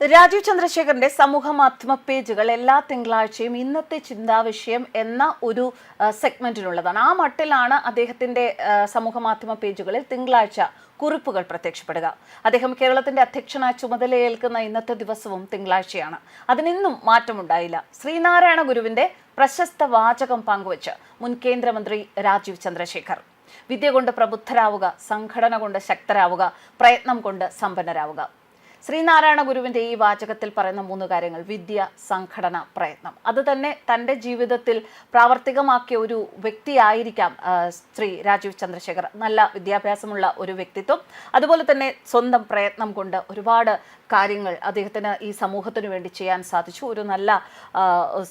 രാജീവ് ചന്ദ്രശേഖരന്റെ സമൂഹ മാധ്യമ പേജുകൾ എല്ലാ തിങ്കളാഴ്ചയും ഇന്നത്തെ ചിന്താവിഷയം എന്ന ഒരു സെഗ്മെന്റിനുള്ളതാണ് ആ മട്ടിലാണ് അദ്ദേഹത്തിന്റെ സമൂഹ മാധ്യമ പേജുകളിൽ തിങ്കളാഴ്ച കുറിപ്പുകൾ പ്രത്യക്ഷപ്പെടുക. അദ്ദേഹം കേരളത്തിന്റെ അധ്യക്ഷനായി ചുമതലയേൽക്കുന്ന ഇന്നത്തെ ദിവസവും തിങ്കളാഴ്ചയാണ്. അതിനിന്നും മാറ്റമുണ്ടായില്ല. ശ്രീനാരായണ ഗുരുവിന്റെ പ്രശസ്ത വാചകം പങ്കുവച്ച് മുൻ കേന്ദ്രമന്ത്രി രാജീവ് ചന്ദ്രശേഖർ. വിദ്യ കൊണ്ട് പ്രബുദ്ധരാവുക സംഘടന കൊണ്ട് ശക്തരാവുക പ്രയത്നം കൊണ്ട് സമ്പന്നരാവുക. ശ്രീനാരായണ ഗുരുവിന്റെ ഈ വാചകത്തിൽ പറയുന്ന മൂന്ന് കാര്യങ്ങൾ. വിദ്യ സംഘടന പ്രയത്നം. അത് തന്നെ തന്റെ ജീവിതത്തിൽ പ്രാവർത്തികമാക്കിയ ഒരു വ്യക്തിയായിരിക്കാം ശ്രീ രാജീവ് ചന്ദ്രശേഖർ. നല്ല വിദ്യാഭ്യാസമുള്ള ഒരു വ്യക്തിത്വം. അതുപോലെ തന്നെ സ്വന്തം പ്രയത്നം കൊണ്ട് ഒരുപാട് കാര്യങ്ങൾ അദ്ദേഹത്തിന് ഈ സമൂഹത്തിന് വേണ്ടി ചെയ്യാൻ സാധിച്ചു. ഒരു നല്ല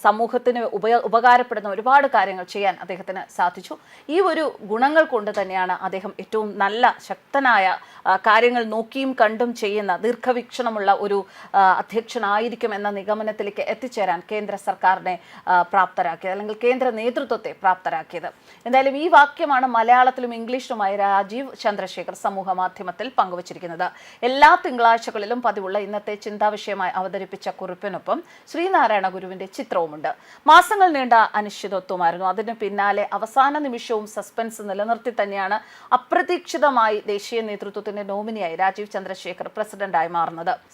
സമൂഹത്തിന് ഉപയ ഉപകാരപ്പെടുന്ന ഒരുപാട് കാര്യങ്ങൾ ചെയ്യാൻ അദ്ദേഹത്തിന് സാധിച്ചു. ഈ ഒരു ഗുണങ്ങൾ കൊണ്ട് തന്നെയാണ് അദ്ദേഹം ഏറ്റവും നല്ല ശക്തനായ കാര്യങ്ങൾ നോക്കിയും കണ്ടും ചെയ്യുന്ന ദീർഘവീക്ഷണമുള്ള ഒരു അധ്യക്ഷനായിരിക്കും എന്ന നിഗമനത്തിലേക്ക് എത്തിച്ചേരാൻ കേന്ദ്ര സർക്കാരിനെ പ്രാപ്തരാക്കിയത് അല്ലെങ്കിൽ കേന്ദ്ര നേതൃത്വത്തെ പ്രാപ്തരാക്കിയത്. എന്തായാലും ഈ വാക്യമാണ് മലയാളത്തിലും ഇംഗ്ലീഷിലുമായി രാജീവ് ചന്ദ്രശേഖർ സമൂഹ മാധ്യമത്തിൽ പങ്കുവച്ചിരിക്കുന്നത്. എല്ലാ തിങ്കളാഴ്ചകളിലും പതിവുള്ള ഇന്നത്തെ ചിന്താവിഷയമായി അവതരിപ്പിച്ച കുറിപ്പിനൊപ്പം ശ്രീനാരായണ ഗുരുവിന്റെ ചിത്രവുമുണ്ട്. മാസങ്ങൾ നീണ്ട അനിശ്ചിതത്വമായിരുന്നു. അതിന് പിന്നാലെ അവസാന നിമിഷവും സസ്പെൻസ് നിലനിർത്തി തന്നെയാണ് അപ്രതീക്ഷിതമായി ദേശീയ നേതൃത്വത്തിന്റെ നോമിനിയായി രാജീവ് ചന്ദ്രശേഖർ പ്രസിഡന്റായി മാറുന്നത്.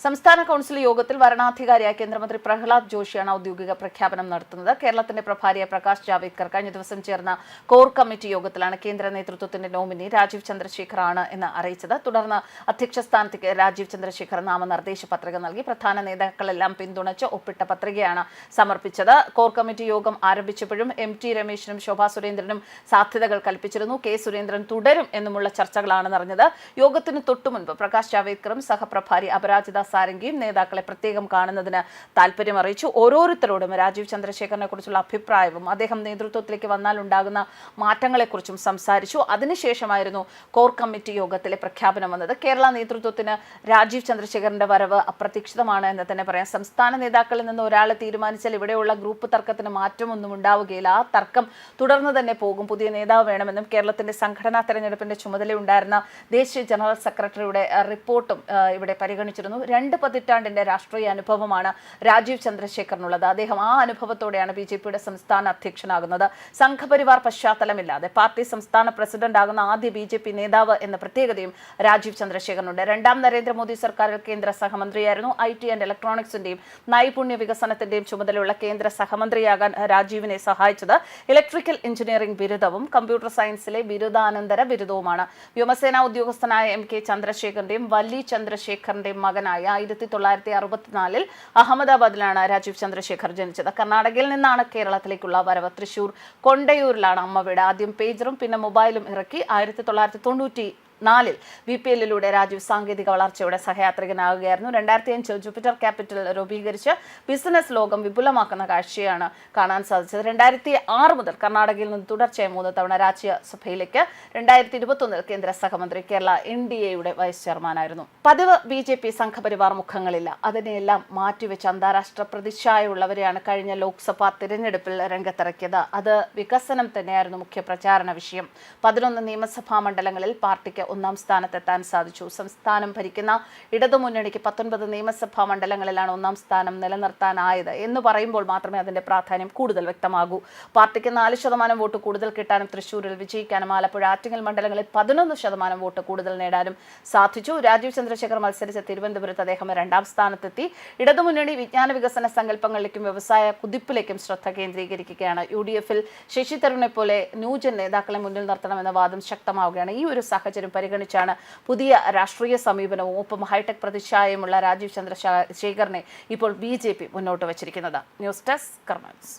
സംസ്ഥാന കൗൺസിൽ യോഗത്തിൽ വരണാധികാരിയായ കേന്ദ്രമന്ത്രി പ്രഹ്ലാദ് ജോഷിയാണ് ഔദ്യോഗിക പ്രഖ്യാപനം നടത്തുന്നത്. കേരളത്തിന്റെ പ്രഭാരിയായ പ്രകാശ് ജാവേദ്കർ കഴിഞ്ഞ ദിവസം ചേർന്ന കോർ കമ്മിറ്റി യോഗത്തിലാണ് കേന്ദ്ര നേതൃത്വത്തിന്റെ നോമിനി രാജീവ് ചന്ദ്രശേഖർ ആണ് എന്ന് അറിയിച്ചത്. തുടർന്ന് അധ്യക്ഷ സ്ഥാനത്തേക്ക് രാജീവ് ചന്ദ്രശേഖർ നാമനിർദ്ദേശ പത്രിക നൽകി. പ്രധാന നേതാക്കളെല്ലാം പിന്തുണച്ച് ഒപ്പിട്ട പത്രികയാണ് സമർപ്പിച്ചത്. കോർ കമ്മിറ്റി യോഗം ആരംഭിച്ചപ്പോഴും എം ടി രമേശിനും ശോഭാ സുരേന്ദ്രനും സാധ്യതകൾ കൽപ്പിച്ചിരുന്നു. കെ സുരേന്ദ്രൻ തുടരും എന്നുമുള്ള ചർച്ചകളാണ് നിറഞ്ഞത്. യോഗത്തിന് തൊട്ടു മുൻപ് പ്രകാശ് ജാവേദ്കറും സഹപ്രഭാരി അപരാജിത സാരംഗിയും നേതാക്കളെ പ്രത്യേകം കാണുന്നതിന് താല്പര്യം അറിയിച്ചു. ഓരോരുത്തരോടും രാജീവ് ചന്ദ്രശേഖരനെ കുറിച്ചുള്ള അഭിപ്രായവും അദ്ദേഹം നേതൃത്വത്തിലേക്ക് വന്നാൽ ഉണ്ടാകുന്ന മാറ്റങ്ങളെക്കുറിച്ചും സംസാരിച്ചു. അതിനുശേഷമായിരുന്നു കോർ കമ്മിറ്റി യോഗത്തിലെ പ്രഖ്യാപനം വന്നത്. കേരള നേതൃത്വത്തിന് രാജീവ് ചന്ദ്രശേഖരന്റെ വരവ് അപ്രതീക്ഷിതമാണ് എന്ന് തന്നെ പറയാം. സംസ്ഥാന നേതാക്കളിൽ നിന്ന് ഒരാളെ തീരുമാനിച്ചാൽ ഇവിടെയുള്ള ഗ്രൂപ്പ് തർക്കത്തിന് മാറ്റമൊന്നും ഉണ്ടാവുകയില്ല. ആ തർക്കം തുടർന്ന് തന്നെ പോകും. പുതിയ നേതാവ് വേണമെന്നും കേരളത്തിന്റെ സംഘടനാ തെരഞ്ഞെടുപ്പിന്റെ ചുമതലയുണ്ടായിരുന്ന ദേശീയ ജനറൽ സെക്രട്ടറിയുടെ റിപ്പോർട്ടും ഇവിടെ ഇവിടെ പരിഗണിച്ചിരുന്നു രണ്ട് പതിറ്റാണ്ടിന്റെ രാഷ്ട്രീയ അനുഭവമാണ് രാജീവ് ചന്ദ്രശേഖറിനുള്ളത് അദ്ദേഹം ആ അനുഭവത്തോടെയാണ് ബി ജെ പിയുടെ സംസ്ഥാന അധ്യക്ഷനാകുന്നത്. സംഘപരിവാർ പശ്ചാത്തലമില്ലാതെ പാർട്ടി സംസ്ഥാന പ്രസിഡന്റ് ആകുന്ന ആദ്യ ബി ജെ പി നേതാവ് എന്ന പ്രത്യേകതയും രാജീവ് ചന്ദ്രശേഖറിനുണ്ട് രണ്ടാം നരേന്ദ്രമോദി സർക്കാരിൽ കേന്ദ്ര സഹമന്ത്രിയായിരുന്നു. ഐ ടി ആൻഡ് ഇലക്ട്രോണിക്സിന്റെയും നൈപുണ്യ വികസനത്തിന്റെയും ചുമതലയുള്ള കേന്ദ്ര സഹമന്ത്രിയാകാൻ രാജീവിനെ സഹായിച്ചത് ഇലക്ട്രിക്കൽ എഞ്ചിനീയറിംഗ് ബിരുദവും കമ്പ്യൂട്ടർ സയൻസിലെ ബിരുദാനന്തര ബിരുദവുമാണ്. വ്യോമസേനാ ഉദ്യോഗസ്ഥനായ എം കെ ചന്ദ്രശേഖറിന്റെയും വല്ലി ചന്ദ്രശേഖറിന്റെയും മകനായ. ആയിരത്തി തൊള്ളായിരത്തി അറുപത്തിനാലിൽ അഹമ്മദാബാദിലാണ് രാജീവ് ചന്ദ്രശേഖർ ജനിച്ചത്. കർണാടകയിൽ നിന്നാണ് കേരളത്തിലേക്കുള്ള വരവ്. തൃശൂർ കൊണ്ടയൂരിലാണ് അമ്മ വീട്. ആദ്യം പേജറും പിന്നെ മൊബൈലും ഇറക്കി ആയിരത്തി തൊള്ളായിരത്തി തൊണ്ണൂറ്റി നാലിൽ ബി പി എല്ലിലൂടെ രാജീവ് സാങ്കേതിക വളർച്ചയുടെ സഹയാത്രികനാകുകയായിരുന്നു. രണ്ടായിരത്തി അഞ്ചിൽ ജൂപ്പിറ്റർ ക്യാപിറ്റൽ രൂപീകരിച്ച് ബിസിനസ് ലോകം വിപുലമാക്കുന്ന കാഴ്ചയാണ് കാണാൻ സാധിച്ചത്. രണ്ടായിരത്തി ആറ് മുതൽ കർണാടകയിൽ നിന്ന് തുടർച്ചയായി മൂന്ന് തവണ രാജ്യസഭയിലേക്ക് രണ്ടായിരത്തി ഇരുപത്തൊന്നിൽ കേന്ദ്ര സഹമന്ത്രി കേരള എൻ ഡി എയുടെ വൈസ് ചെയർമാനായിരുന്നു. പതിവ് ബി ജെ പി സംഘപരിവാർ മുഖങ്ങളില്ല. അതിനെയെല്ലാം മാറ്റിവെച്ച് അന്താരാഷ്ട്ര പ്രതിച്ഛായുള്ളവരെയാണ് കഴിഞ്ഞ ലോക്സഭാ തിരഞ്ഞെടുപ്പിൽ രംഗത്തിറക്കിയത്. അത് വികസനം തന്നെയായിരുന്നു മുഖ്യ പ്രചാരണ വിഷയം. പതിനൊന്ന് നിയമസഭാ മണ്ഡലങ്ങളിൽ പാർട്ടിക്ക് ഒന്നാം സ്ഥാനത്തെത്താൻ സാധിച്ചു. സംസ്ഥാനം ഭരിക്കുന്ന ഇടതുമുന്നണിക്ക് പത്തൊൻപത് നിയമസഭാ മണ്ഡലങ്ങളിലാണ് ഒന്നാം സ്ഥാനം നിലനിർത്താനായത് എന്ന് പറയുമ്പോൾ മാത്രമേ അതിന്റെ പ്രാധാന്യം കൂടുതൽ വ്യക്തമാകൂ. പാർട്ടിക്ക് നാല് ശതമാനം വോട്ട് കൂടുതൽ കിട്ടാനും തൃശൂരിൽ വിജയിക്കാനും ആലപ്പുഴ ആറ്റിങ്ങൽ മണ്ഡലങ്ങളിൽ പതിനൊന്ന് ശതമാനം വോട്ട് കൂടുതൽ നേടാനും സാധിച്ചു. രാജീവ് ചന്ദ്രശേഖർ മത്സരിച്ച തിരുവനന്തപുരത്ത് അദ്ദേഹം രണ്ടാം സ്ഥാനത്തെത്തി. ഇടതുമുന്നണി വിജ്ഞാന വികസന സങ്കല്പങ്ങളിലേക്കും വ്യവസായ കുതിപ്പിലേക്കും ശ്രദ്ധ കേന്ദ്രീകരിക്കുകയാണ്. യു ഡി എഫിൽ ശശി തരൂരിനെ പോലെ ന്യൂജൻ നേതാക്കളെ മുന്നിൽ നിർത്തണമെന്ന വാദം ശക്തമാവുകയാണ്. ഈ ഒരു സാഹചര്യം പരിഗണിച്ചാണ് പുതിയ രാഷ്ട്രീയ സമീപനവും. ഒപ്പം ഹൈടെക് പ്രതിച്ഛായയുമുള്ള രാജീവ് ചന്ദ്രശേഖറിനെ ഇപ്പോൾ ബി മുന്നോട്ട് വച്ചിരിക്കുന്നത്. News desk കർമ്മൻസ്